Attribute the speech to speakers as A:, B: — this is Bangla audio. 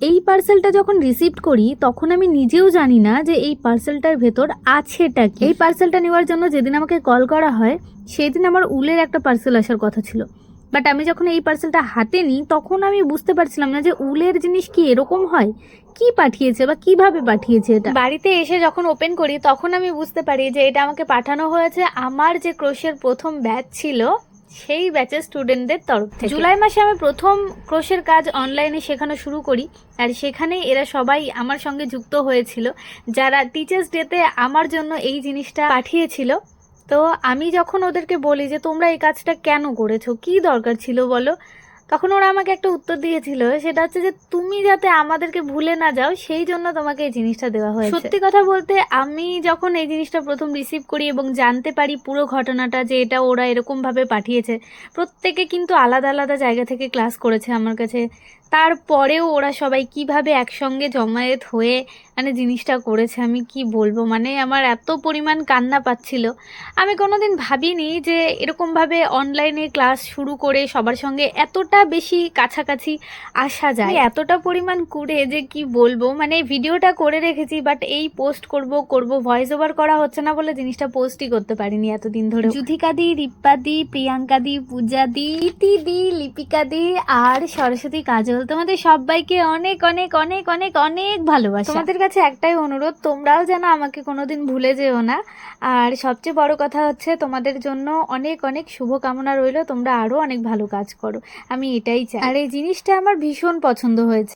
A: এই পার্সেলটা যখন রিসিভ করি, তখন আমি নিজেও জানি না যে এই পার্সেলটার ভেতর আছেটা কি। এই পার্সেলটা নেওয়ার জন্য যেদিন আমাকে কল করা হয়, সেদিন আমার উলের একটা পার্সেল আসার কথা ছিল। বাট আমি যখন এই পার্সেলটা হাতে নিই, তখন আমি বুঝতে পারছিলাম না যে উলের জিনিস কি এরকম হয়, কি পাঠিয়েছে বা কীভাবে পাঠিয়েছে এটা। বাড়িতে এসে যখন ওপেন করি, তখন আমি বুঝতে পারি যে এটা আমাকে পাঠানো হয়েছে। আমার যে ক্রোশের প্রথম ব্যাচ ছিল সেই ব্যাচের স্টুডেন্টদের তরফ থেকে। জুলাই মাসে আমি প্রথম ক্রোশের কাজ অনলাইনে শেখানো শুরু করি, আর সেখানে এরা সবাই আমার সঙ্গে যুক্ত হয়েছিল। যারা টিচার্স ডেতে আমার জন্য এই জিনিসটা পাঠিয়েছিল, তো আমি যখন ওদেরকে বলি যে, তোমরা এই কাজটা কেন করেছ? কি দরকার ছিল বলো? তখন ওরা আমাকে একটা উত্তর দিয়েছিল, সেটা হচ্ছে যে তুমি যাতে আমাদেরকে ভুলে না যাও, সেই জন্য তোমাকে এই জিনিসটা দেওয়া হয় সত্যি কথা বলতে আমি যখন এই জিনিসটা প্রথম রিসিভ করি এবং জানতে পারি পুরো ঘটনাটা যে এটা ওরা এরকমভাবে পাঠিয়েছে, প্রত্যেকে কিন্তু আলাদা আলাদা জায়গা থেকে ক্লাস করেছে আমার কাছে। তারপরেও ওরা সবাই কীভাবে একসঙ্গে জমায়েত হয়ে মানে জিনিসটা করেছে, আমি কি বলব? মানে আমার এত পরিমাণ কান্না পাচ্ছিল। আমি কোনোদিন ভাবিনি যে এরকমভাবে অনলাইনে ক্লাস শুরু করে সবার সঙ্গে এতটা বেশি কাছাকাছি আসা যায়। এতটা পরিমাণ করে যে কি বলব? মানে ভিডিওটা করে রেখেছি বাট এই পোস্ট করব করব ভয়েস ওভার করা হচ্ছে না বলে জিনিসটা পোস্টই করতে পারিনি এতদিন ধরে। যুথিকা দি, রিপ্পা দি, প্রিয়াঙ্কা দি, পূজা দি, ইতি দি, লিপিকা দি, আর সরস্বতী কাজল তোমাদের সবাইকে অনেক অনেক অনেক অনেক অনেক ভালোবাসি। তোমাদের কাছে একটাই অনুরোধ তোমরাও যেন আমাকে কোনোদিন ভুলে যেও না। আর সবচেয়ে বড় কথা হচ্ছে তোমাদের জন্য অনেক অনেক শুভকামনা রইল তোমরা আরও অনেক ভালো কাজ করো। আমি এটাই চাই। আর এই জিনিসটা আমার ভীষণ পছন্দ হয়েছে।